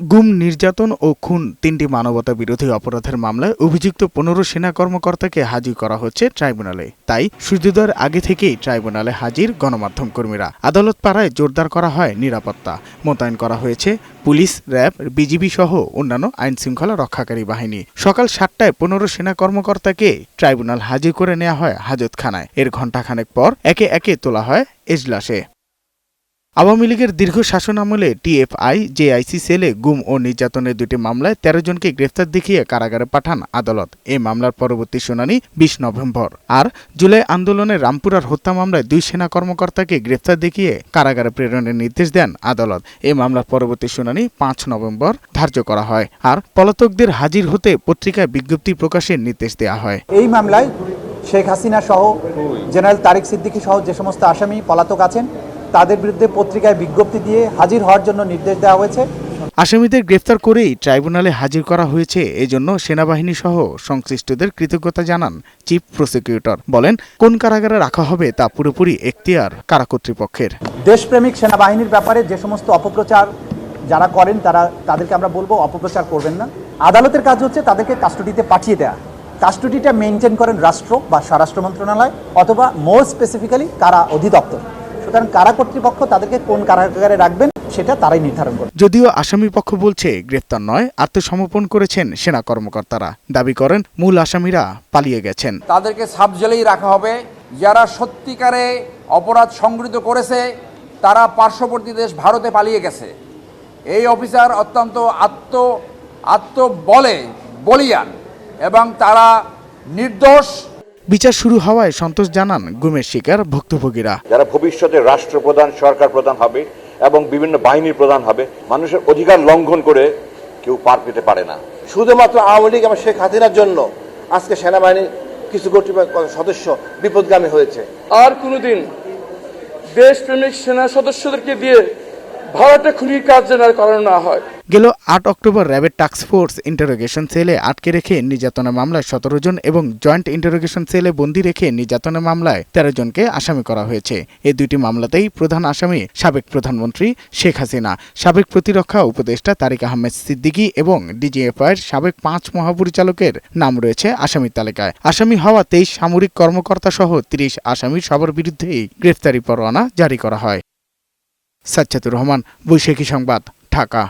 গুম, নির্যাতন ও খুন তিনটি মানবতা বিরোধী অপরাধের মামলায় অভিযুক্ত পনেরো সেনা কর্মকর্তাকে হাজির করা হচ্ছে ট্রাইব্যুনালে। তাই সূর্যোদয়ের আগে থেকেই ট্রাইব্যুনালে হাজির গণমাধ্যম কর্মীরা। আদালত পাড়ায় জোরদার করা হয় নিরাপত্তা। মোতায়েন করা হয়েছে পুলিশ, র্যাব, বিজিবি সহ অন্যান্য আইন শৃঙ্খলা রক্ষাকারী বাহিনী। সকাল সাতটায় পনেরো সেনা কর্মকর্তাকে ট্রাইব্যুনাল হাজির করে নেওয়া হয় হাজতখানায়। এর ঘণ্টাখানেক পর একে একে তোলা হয় এজলাসে। আওয়ামী লীগের দীর্ঘ শাসন আমলে টিএফআই, জেআইসি সেলে গুম ও নির্যাতনের দুটি মামলায় তেরো জনকে গ্রেফতার দেখিয়ে কারাগারে পাঠান আদালত। এই মামলার পরবর্তী শুনানি বিশ নভেম্বর। আর জুলাই আন্দোলনে রামপুরার হত্যা মামলায় দুই সেনা কর্মকর্তাকে গ্রেফতার দেখিয়ে কারাগারে প্রেরণের নির্দেশ দেন আদালত। এই মামলার পরবর্তী শুনানি পাঁচ নভেম্বর ধার্য করা হয়। আর পলাতকদের হাজির হতে পত্রিকায় বিজ্ঞপ্তি প্রকাশের নির্দেশ দেওয়া হয়। এই মামলায় শেখ হাসিনা সহ জেনারেল তারিক সিদ্দিকী সহ যে সমস্ত আসামি পলাতক আছেন তাদের বিরুদ্ধে পত্রিকায় বিজ্ঞপ্তি দিয়ে হাজির হওয়ার জন্য নির্দেশ দেওয়া হয়েছে। আসামিদের গ্রেফতার করেই ট্রাইব্যুনালে হাজির করা হয়েছে। এজন্য সেনাবাহিনী সহ সংশ্লিষ্টদের কৃতজ্ঞতা জানান চিফ প্রসিকিউটর। বলেন কোন কারাগারে রাখা হবে তা পুরোপুরি এখতিয়ার কারা কর্তৃপক্ষের। দেশপ্রেমিক সেনাবাহিনীর ব্যাপারে যে সমস্ত অপপ্রচার যারা করেন তারা তাদেরকে আমরা বলব অপপ্রচার করবেন না। আদালতের কাজ হচ্ছে তাদেরকে কাস্টডিতে পাঠিয়ে দেওয়া কাস্টডিটা মেনটেন করেন রাষ্ট্র বা স্বরাষ্ট্র মন্ত্রণালয় অথবা মোর স্পেসিফিক্যালি কারা অধিদপ্তর। সুতরাং কারা কর্তৃপক্ষ তাদেরকে কোন কারাগারে রাখবেন সেটা তারাই নির্ধারণ করবে। যদিও আসামি পক্ষ বলছে গ্রেফতার নয় আত্মসমর্পণ করেছেন সেনা কর্মকর্তারা। দাবি করেন মূল আসামিরা পালিয়ে গেছেন। তাদেরকে সাব জেলেই রাখা হবে। যারা সত্যিকারে অপরাধ সংগৃহীত করেছে তারা পার্শ্ববর্তী দেশ ভারতে পালিয়ে গেছে। এই অফিসার অত্যন্ত আত্ম আত্মবলে বলিয়ান এবং তারা নির্দোষ বিচার শুরু হওয়ায় সন্তোষ জানান গুমের শিকার ভুক্তভোগীরা। যারা ভবিষ্যতে রাষ্ট্রপ্রধান সরকার প্রধান হবে এবং বিভিন্ন বাহিনীর প্রধান হবে মানুষের অধিকার লঙ্ঘন করে কেউ পার পেতে পারে না। শুধুমাত্র আওয়ামী লীগ এবং শেখ হাসিনার জন্য আজকে সেনাবাহিনীর কিছু কর্তৃপক্ষ সদস্য বিপদগামী হয়েছে। আর কোনোদিন দেশপ্রেমিক সেনা সদস্যদেরকে দিয়ে ভারতে খুনির কাজ যেন করানো না হয়। গেল আট অক্টোবর র্যাবের টাস্কফোর্স ইন্টারোগেশন সেলে আটকে রেখে নির্যাতনের মামলায় সতেরো জন এবং জয়েন্ট ইন্টারোগেশন সেলে বন্দি রেখে নির্যাতনের মামলায় তেরো জনকে আসামি করা হয়েছে। এই দুইটি মামলাতেই প্রধান আসামি সাবেক প্রধানমন্ত্রী শেখ হাসিনা, সাবেক প্রতিরক্ষা উপদেষ্টা তারিক আহমেদ সিদ্দিকী এবং ডিজিএফআইয়ের সাবেক পাঁচ মহাপরিচালকের নাম রয়েছে আসামির তালিকায়। আসামি হওয়া তেইশ সামরিক কর্মকর্তা সহ তিরিশ আসামির সবার বিরুদ্ধেই গ্রেফতারি পরোয়ানা জারি করা হয়। সাজ্জাতুর রহমান বৈশাখী সংবাদ ঢাকা।